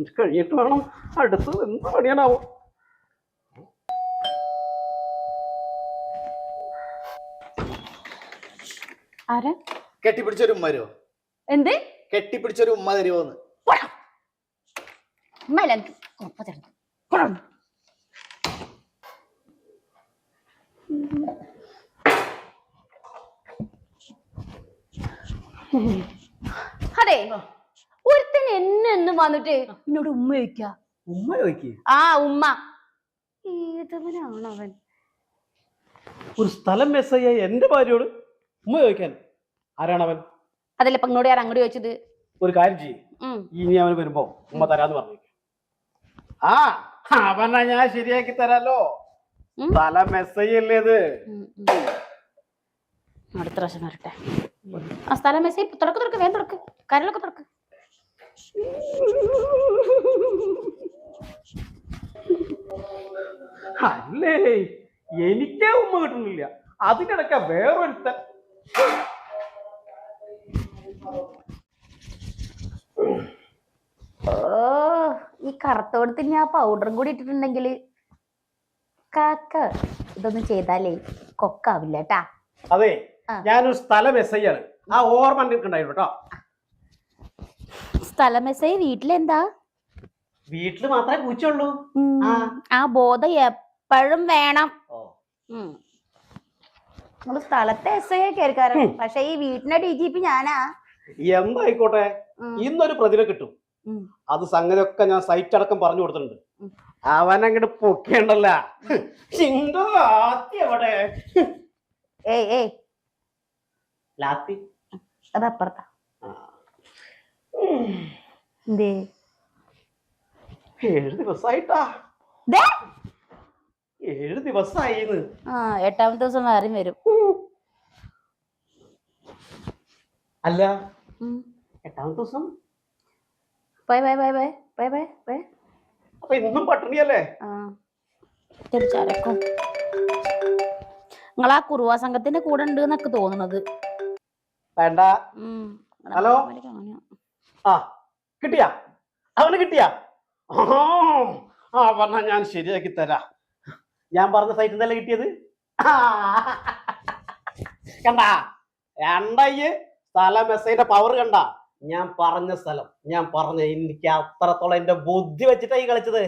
ഇത് കഴിഞ്ഞിട്ട് വേണം അടുത്ത് എന്ത് പണിയാനാവോ? ആരാ? കെട്ടിപ്പിടിച്ചൊരു ഉമ്മ തരുമോ എന്ത്? കെട്ടിപ്പിടിച്ചൊരു ഉമ്മ തരുമോന്ന് ഉമ്മയല്ല എനിക്ക്? ഉപ്പ തരുന്നു. പോടാ. അതെ. ഒരുത്തൻ എന്നെന്നും വന്നിട്ട് എന്നോട് ഉമ്മ ചോദിക്ക. ഉമ്മ ചോദിക്ക്. ആ ഉമ്മ. ഏതവനാണ് അവൻ ഒരു സ്ഥലം മെസ്സയ്യ എന്റെ ഭാര്യയോട് ഉമ്മ ചോദിക്കാൻ. ആരാണ് അവൻ അതല്ല ഇപ്പൊ ഇങ്ങോട്ട് ഞാൻ അങ്ങോട്ട് ചോദിച്ചത്? ഒരു കാര്യം ചെയ്യും. ഇനി അവന് വരുമ്പോ ഉമ്മ തരാന്ന് പറഞ്ഞു ആ അവനാ ഞാൻ ശരിയാക്കി തരാലോ. ഇത്? ഉം, ഉം. അടുത്ത പ്രാവശ്യം വരട്ടെ. ആ സ്ഥലം മെസ്സേജ് തുറക്ക് തുറക്ക് വേഗം തുറക്ക്. കരളൊക്കെ തുറക്ക്. അല്ലേ? എനിക്കേ ഉമ്മ കിട്ടുന്നില്ല. അതിനിടയ്ക്ക വേറൊരുത്തൻ. ഈ കറുത്തോടത്തിന് ഞാൻ പൗഡറും കൂടി ഇട്ടിട്ടുണ്ടെങ്കിൽ കാക്ക ഇതൊന്നും ചെയ്താലേ കൊക്കാവില്ല കേട്ടാ അതെ. ഞാനൊരു സ്ഥലം മെസ്സയ്യാണ് ആ ഓർമ്മ ഉണ്ടായിരുന്നു കേട്ടോ സ്ഥലം മെസ്സേജ് വീട്ടിലെന്താ? വീട്ടിൽ മാത്രമേ പൂച്ചുള്ളൂ ആ. ബോധം എപ്പോഴും വേണം. നമ്മൾ സ്ഥലത്തെ എസ് ഐ കേൾക്കാറ് പക്ഷെ ഈ വീട്ടിന്റെ ഡി ജി പി ഞാനാ. എന്തായിക്കോട്ടെ? ഇന്നൊരു പ്രതിനെ കിട്ടും. അത് സംഗതിയൊക്കെ ഞാൻ സൈറ്റ് അടക്കം പറഞ്ഞു കൊടുത്തിട്ടുണ്ട്. അവൻ അങ്ങോട്ട് പൊക്കേണ്ടല്ല ഏയ് ഏയ്. ലാത്തി? അത് അപ്പുറത്താ. ആ. എന്തേ ഏഴ് ദിവസമായിട്ടാ. ഏഴ് ദിവസമായിന്ന് ആ എട്ടാമത്തെ ദിവസം വേറെയും വരും. അല്ല എട്ടാമത്തെ ദിവസം? Bye bye bye bye bye bye bye അപ്പൊ ഇന്നും പട്ടിണിയല്ലേ? ആ. തിരിച്ചരക്കും നിങ്ങൾ ആ കുറുവാ സംഘത്തിന്റെ കൂടെ ഉണ്ട് എന്നൊക്കെ തോന്നുന്നത് വേണ്ട. ഹലോ? ആ. കിട്ടിയാ? അവന് കിട്ടിയാ? ആ പറഞ്ഞ ഞാൻ ശരിയാക്കി തരാ. ഞാൻ പറഞ്ഞ സൈറ്റിൽ നിന്നല്ല കിട്ടിയത്. കണ്ടാ? രണ്ടയ്യ് സ്ഥലം മെസ്സേജിന്റെ പവർ കണ്ട? ഞാൻ പറഞ്ഞ സ്ഥലം ഞാൻ പറഞ്ഞ എനിക്ക് അത്രത്തോളം എന്റെ ബുദ്ധി വെച്ചിട്ടായി കളിച്ചത്.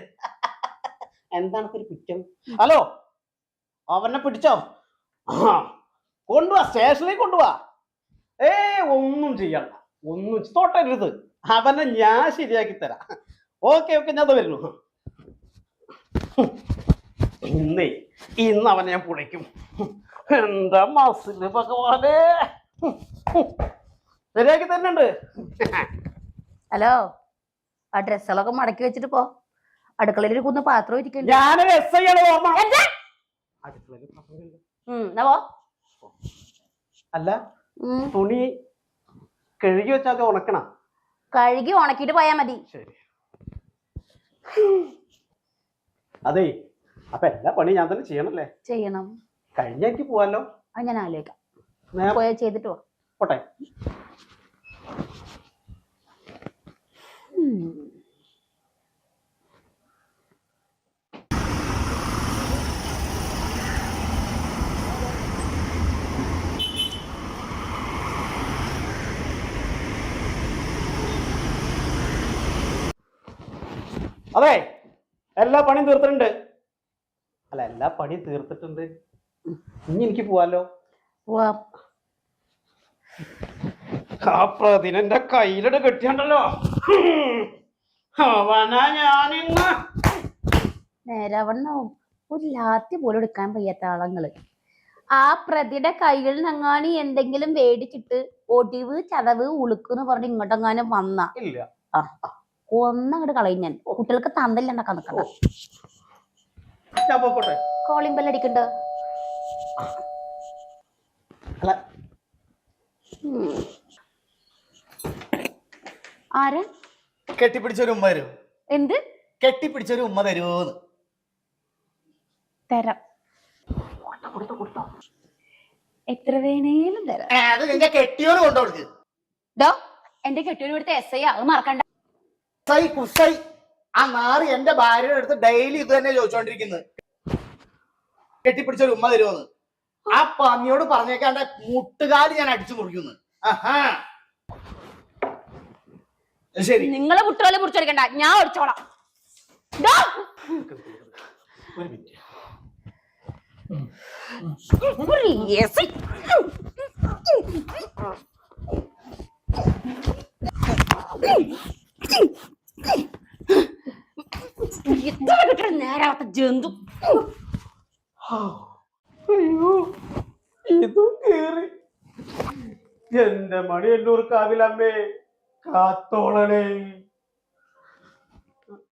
എന്താണ് ഒരു കുറ്റം? ഹലോ അവനെ പിടിച്ചോ? കൊണ്ടുവാ സ്റ്റേഷനിലേക്ക് കൊണ്ടുവാ. ഏ ഒന്നും ചെയ്യണ്ട. ഒന്നും തൊട്ടരുത്. അവനെ ഞാൻ ശരിയാക്കി തരാം. ഓക്കെ ഓക്കെ ഞാൻ വരുന്നു. ഇന്നേ ഇന്ന് അവനെ ഞാൻ പൊളിക്കും. എന്താ മസിൽ ഭഗവാനെ? ശരിയാക്കി തന്നെയുണ്ട് ഹലോ ആ ഡ്രസ്സുകളൊക്കെ മടക്കി വെച്ചിട്ട് പോ. അടുക്കളയിൽ ഒരു കുന്ന് പാത്രം ഇരിക്കണ്ട. ഞാനൊരു എസ് ഐ ആണ് ഓർമ്മ. അല്ല തുണി കഴുകി വെച്ചാൽ ഉണക്കണം. കഴുകി ഉണക്കിട്ട് പോയാ മതി. അതെ അപ്പൊ എല്ലാ പണി ഞാൻ തന്നെ ചെയ്യണല്ലേ? ചെയ്യണം. കഴിഞ്ഞ എനിക്ക് പോവാലോ. അത് ഞാൻ ആലോചിക്കാം. പോയാ ചെയ്തിട്ട് വാ പോട്ടെ. അതെ എല്ലാ പണിയും തീർത്തിട്ടുണ്ട്. അല്ല എല്ലാ പണിയും തീർത്തിട്ടുണ്ട്. ഇനി എനിക്ക് പോവാലോ? പോവാം. ആ പ്രതിനെന്റെ കയ്യിലിട്ട് കെട്ടിയുണ്ടല്ലോ. അവനാ ഞാനിന്ന്. ഒരു ലാത്തി പോലും എടുക്കാൻ വയ്യാത്ത ആളങ്ങൾ. ആ പ്രതിയുടെ കയ്യിൽ നിന്നങ്ങാനി എന്തെങ്കിലും മേടിച്ചിട്ട് ഒടിവ് ചതവ് ഉളുക്കെന്ന് പറഞ്ഞ് ഇങ്ങോട്ടെങ്ങാനും വന്ന? ഇല്ല. ഒന്നങ്ങോട്ട് കളയും ഞാൻ. കുട്ടികൾക്ക് തന്നില്ല നിൽക്കണ്ട കോളിംഗ് ബെൽ അടിക്കണ്ട. ആരാ? കെട്ടിപ്പിടിച്ചൊരു ഉമ്മ തരൂ. എന്ത്? കെട്ടിപ്പിടിച്ചൊരു ഉമ്മ തരൂന്ന്. തരാം. എത്ര വേണേലും തരാം. അത് നിന്റെ കെട്ടിയോന് കൊണ്ടുകൊടുക്ക് ഡോ എന്റെ കെട്ടിയോന് ഇവിടുത്തെ എസ് ഐ അത് മറക്കണ്ട. കുസൈ കുസൈ ആ നാറി എന്റെ ഭാര്യയുടെ അടുത്ത് ഡെയിലി ഇത് തന്നെ ചോദിച്ചോണ്ടിരിക്കുന്നത് കെട്ടിപ്പിടിച്ച ഒരു ഉമ്മ തരുമെന്ന് ആ പന്നിയോട് പറഞ്ഞേക്കാണ്ട് മുട്ടുകാൽ ഞാൻ അടിച്ചു മുറിക്കുന്നു ആഹാ ശരി നിങ്ങളെ മുട്ടുകളെ മുറിച്ചെടുക്കണ്ട ഞാൻ ഒടിച്ചോളാം ദാ. ഒരു മിനിറ്റ് ഒരു എസ് ഐ. ഇത്ര കിട്ടണ നേരാവത്ത ജന്തു അയ്യോ ഇതും കേറി. എന്റെ മണിയന്നൂർ കാവിലമ്മേ കാത്തോളണേ.